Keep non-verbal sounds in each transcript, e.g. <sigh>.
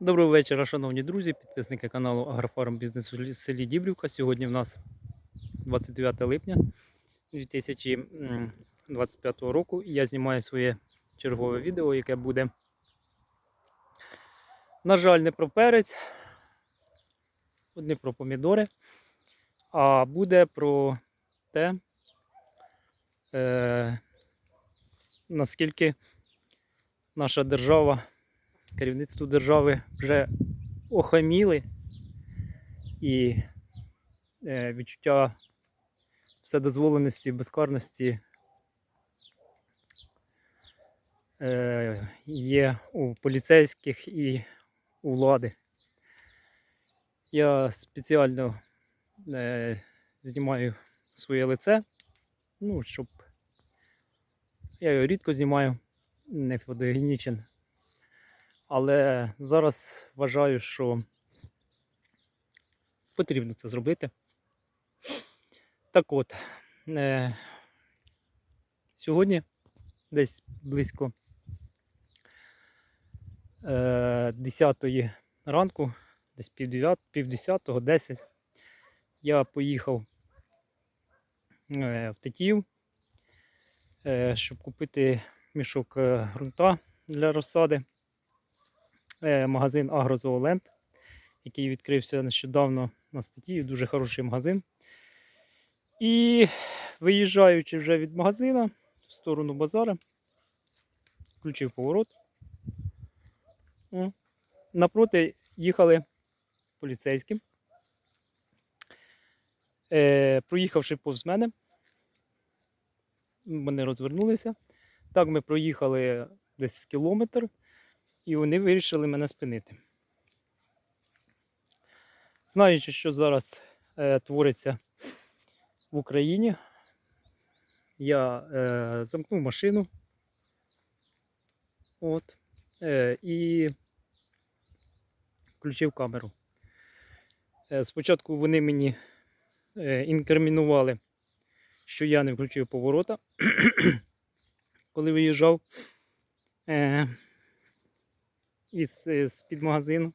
Доброго вечора, шановні друзі, підписники каналу Агрофарм Бізнес у селі Дібрівка. Сьогодні в нас 29 липня 2025 року і я знімаю своє чергове відео, яке буде, на жаль, не про перець, не про помідори, а буде про те, е, наскільки наша держава керівництво держави вже охаміли і е, відчуття вседозволеності і безкарності е, є у поліцейських і у влади. Я спеціально е, знімаю своє лице, ну, щоб я його рідко знімаю, не фотогенічен. Але зараз вважаю, що потрібно це зробити. Так от, е, сьогодні десь близько е, 10 ранку, десь пів 9, пів 10, 10, я поїхав е, в Тетіїв, е, щоб купити мішок е, ґрунта для розсади е, магазин Агрозооленд, який відкрився нещодавно на статті. Дуже хороший магазин. І виїжджаючи вже від магазина в сторону базара, включив поворот. О, Напроти їхали поліцейські. Е, проїхавши повз мене, вони розвернулися. Так ми проїхали десь кілометр і вони вирішили мене спинити. Знаючи, що зараз е, твориться в Україні, я е, замкнув машину от, е, і включив камеру. Е, спочатку вони мені е, інкримінували, що я не включив поворота, <clears throat> коли виїжджав. Е, із, з під магазину.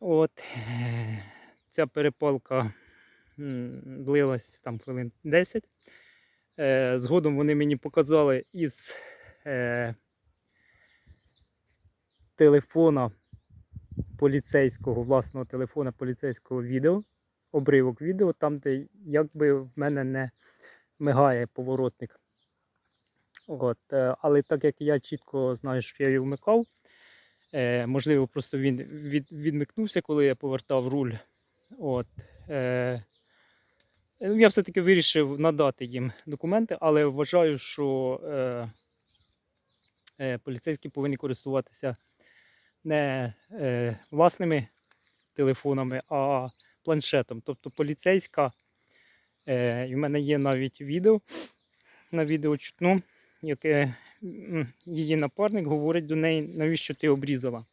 От е, ця перепалка длилась там хвилин 10. Е, Згодом вони мені показали із е, телефона поліцейського, власного телефона поліцейського відео, обривок відео, там, де якби в мене не мигає поворотник. От, е, Але так як я чітко знаю, що я його вмикав, Е, можливо, просто він від, відмикнувся, коли я повертав руль. От, е, я все-таки вирішив надати їм документи, але вважаю, що е, е, поліцейські повинні користуватися не е, власними телефонами, а планшетом. Тобто поліцейська, е, і в мене є навіть відео на відео чутно яке її напарник говорить до неї, навіщо ти обрізала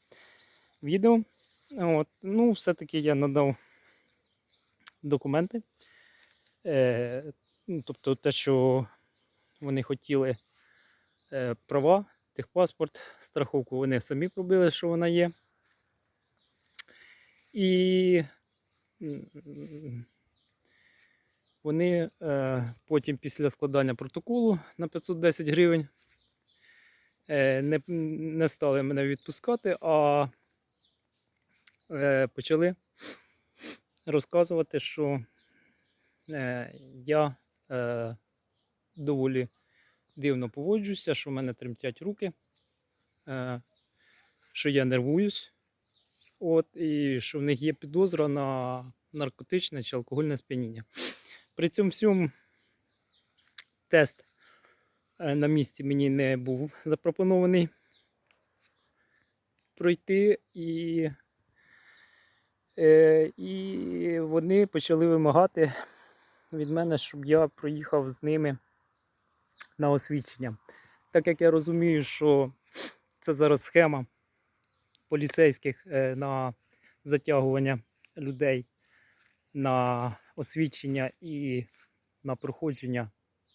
відео. От, Ну, все-таки я надав документи. Е, Тобто те, що вони хотіли е, права, техпаспорт, страховку, вони самі пробили, що вона є. І вони е, потім після складання протоколу на 510 гривень е, не, не стали мене відпускати, а е, почали розказувати, що е, я е, доволі дивно поводжуся, що в мене тремтять руки, е, що я нервуюсь, от, і що в них є підозра на наркотичне чи алкогольне сп'яніння. При цьому всьому тест е, на місці мені не був запропонований пройти, і, е, і вони почали вимагати від мене, щоб я проїхав з ними на освідчення. Так як я розумію, що це зараз схема поліцейських е, на затягування людей на освідчення і на проходження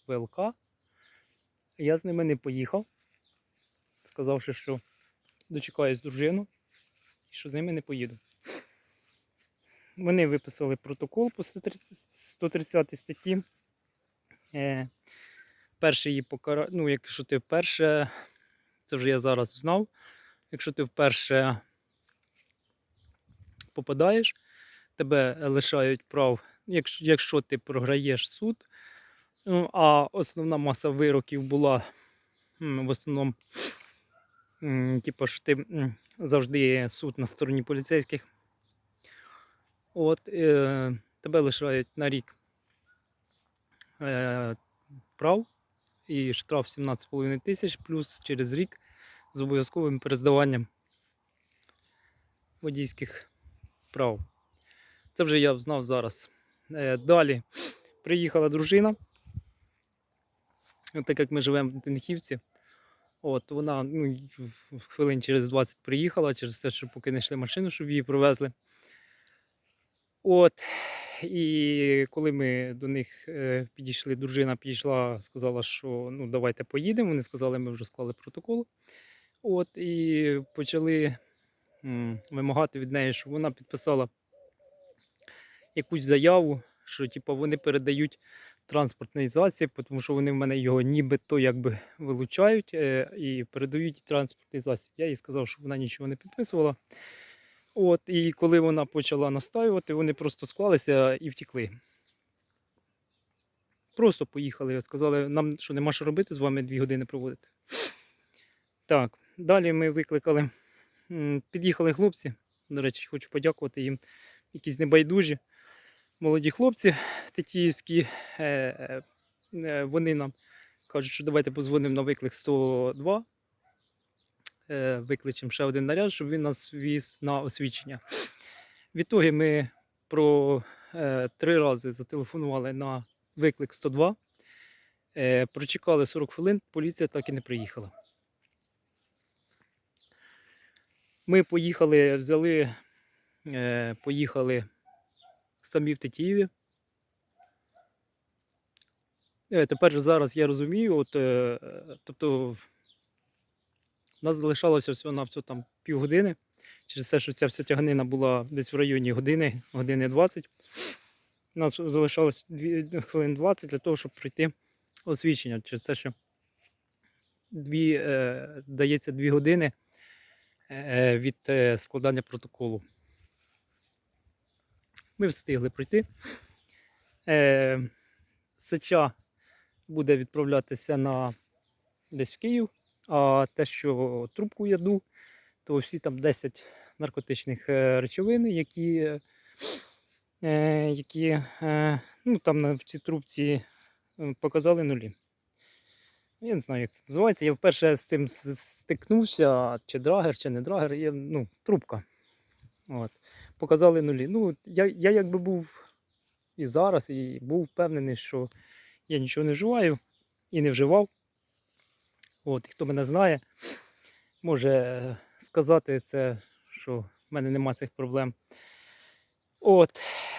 ВЛК. Я з ними не поїхав, сказавши, що дочекаюсь дружину що з ними не поїду. Вони виписали протокол по 130 130 статті. Е, перше її покара... ну, якщо ти вперше, це вже я зараз знав, якщо ти вперше попадаєш, тебе лишають прав, якщо, якщо ти програєш суд, ну, а основна маса вироків була в основному, типу, що ти завжди суд на стороні поліцейських. От, е, тебе лишають на рік е, прав і штраф 17,5 тисяч, плюс через рік з обов'язковим перездаванням водійських прав. Це вже я знав зараз. Е, далі приїхала дружина. Так як ми живемо в Тинхівці, от вона ну, хвилин через 20 приїхала, через те, що поки не йшли машину, щоб її привезли. От. І коли ми до них е, підійшли, дружина підійшла, сказала, що ну давайте поїдемо. Вони сказали, ми вже склали протокол. От, і почали м, вимагати від неї, щоб вона підписала якусь заяву, що типу, вони передають транспортний засіб, тому що вони в мене його нібито якби вилучають е, і передають транспортний засіб. Я їй сказав, що вона нічого не підписувала. От, і коли вона почала настаювати, вони просто склалися і втекли. Просто поїхали. Сказали, нам що нема що робити, з вами дві години проводити. Так, далі ми викликали, під'їхали хлопці. До речі, хочу подякувати їм. Якісь небайдужі, молоді хлопці тетіївські. Е, е, е, вони нам кажуть, що давайте позвонимо на виклик 102. Е, викличемо ще один наряд, щоб він нас віз на освічення. Відтоді ми про три рази зателефонували на виклик 102. Е, прочекали 40 хвилин, поліція так і не приїхала. Ми поїхали, взяли, поїхали самі в Тетіїві. Е, тепер зараз я розумію, от, е, тобто в нас залишалося всього на всього там півгодини. Через те, що ця вся тяганина була десь в районі години, години 20. У нас залишалось дві, хвилин 20 для того, щоб пройти освічення. Через те, що дві, е, дається 2 години е, від е, складання протоколу. Ми встигли пройти. Е, Сеча буде відправлятися на десь в Київ, а те, що трубку яду, то всі там 10 наркотичних е, речовин, які, е, які е, ну, там в цій трубці е, показали нулі. Я не знаю, як це називається. Я вперше з цим стикнувся, чи драгер, чи не драгер, є, ну, трубка. От. Показали нулі. Ну, я, я якби був і зараз, і був впевнений, що я нічого не вживаю і не вживав. От, і хто мене знає, може сказати це, що в мене нема цих проблем. От,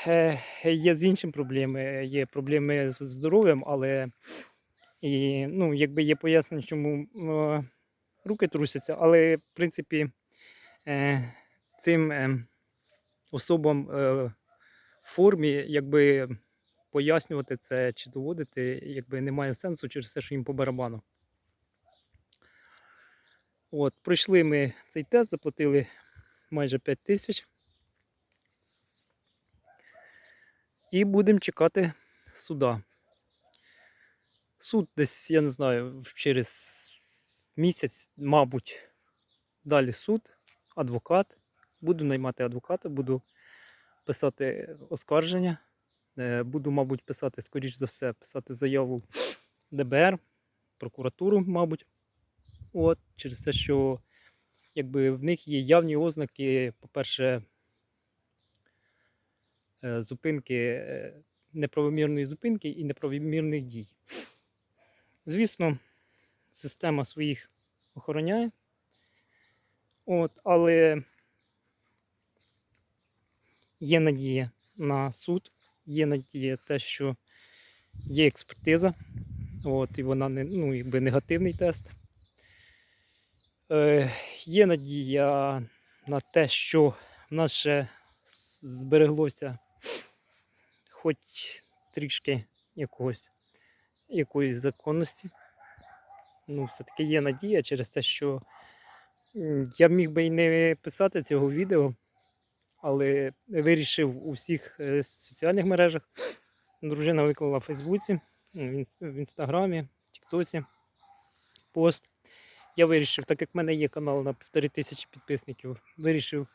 е, є з іншим проблеми, є проблеми з здоров'ям, але і, ну, якби є пояснення, чому е, руки трусяться, але в принципі е, цим е, особам е, в формі, якби пояснювати це чи доводити, якби немає сенсу через те, що їм по барабану. От, пройшли ми цей тест, заплатили майже 5 тисяч. І будемо чекати суда. Суд десь, я не знаю, через місяць, мабуть, далі суд, адвокат. Буду наймати адвоката, буду писати оскарження. Е, Буду, мабуть, писати, скоріш за все, писати заяву ДБР, прокуратуру, мабуть. От, через те, що якби в них є явні ознаки, по-перше, е, зупинки, е, неправомірної зупинки і неправомірних дій. Звісно, система своїх охороняє. От, але є надія на суд, є надія те, що є експертиза, от, і вона не, ну, якби негативний тест. Е, є надія на те, що в нас ще збереглося хоч трішки якогось, якоїсь законності. Ну, все-таки є надія через те, що я міг би і не писати цього відео, але вирішив у всіх е, соціальних мережах. Дружина виклала в Фейсбуці, в Інстаграмі, в Тіктоці пост. Я вирішив, так як в мене є канал на півтори тисячі підписників, вирішив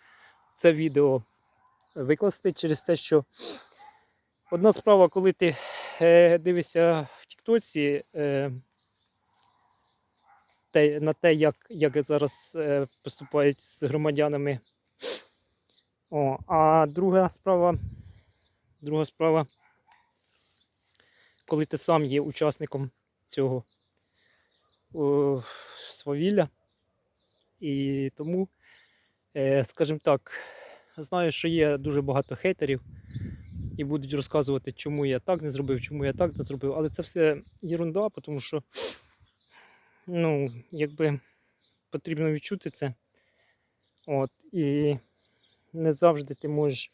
це відео викласти через те, що одна справа, коли ти е, дивишся в Тіктоці е, на те, як, як зараз поступають з громадянами. О, а друга справа, друга справа, коли ти сам є учасником цього о, свавілля. І тому, е, скажімо так, знаю, що є дуже багато хейтерів і будуть розказувати, чому я так не зробив, чому я так не зробив. Але це все єрунда, тому що ну, якби потрібно відчути це. От, і не завжди ти можеш,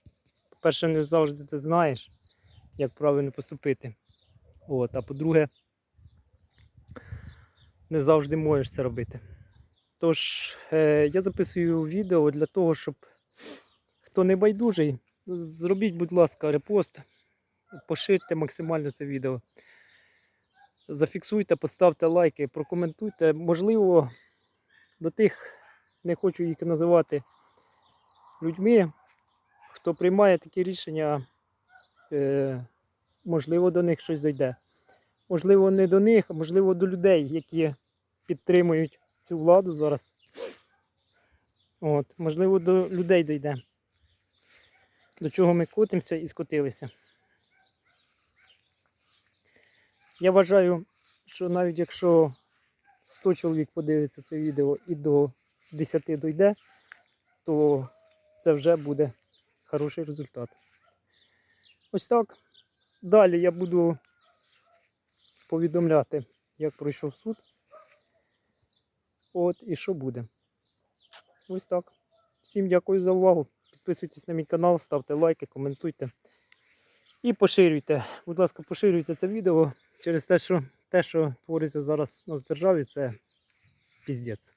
по-перше, не завжди ти знаєш, як правильно поступити. От, а по-друге, не завжди можеш це робити. Тож, е, я записую відео для того, щоб хто не байдужий, зробіть, будь ласка, репост, поширте максимально це відео. Зафіксуйте, поставте лайки, прокоментуйте. Можливо, до тих, не хочу їх називати людьми, хто приймає такі рішення, е, можливо, до них щось дойде. Можливо, не до них, а можливо до людей, які підтримують цю владу зараз. От, можливо, до людей дійде. До чого ми котимося і скотилися. Я вважаю, що навіть якщо 100 чоловік подивиться це відео і до 10 дойде, то це вже буде хороший результат. Ось так. Далі я буду повідомляти, як пройшов суд. От і що буде. Ось так. Всім дякую за увагу. Підписуйтесь на мій канал, ставте лайки, коментуйте. І поширюйте. Будь ласка, поширюйте це відео через те, що те, що твориться зараз у нас в державі, це піздець.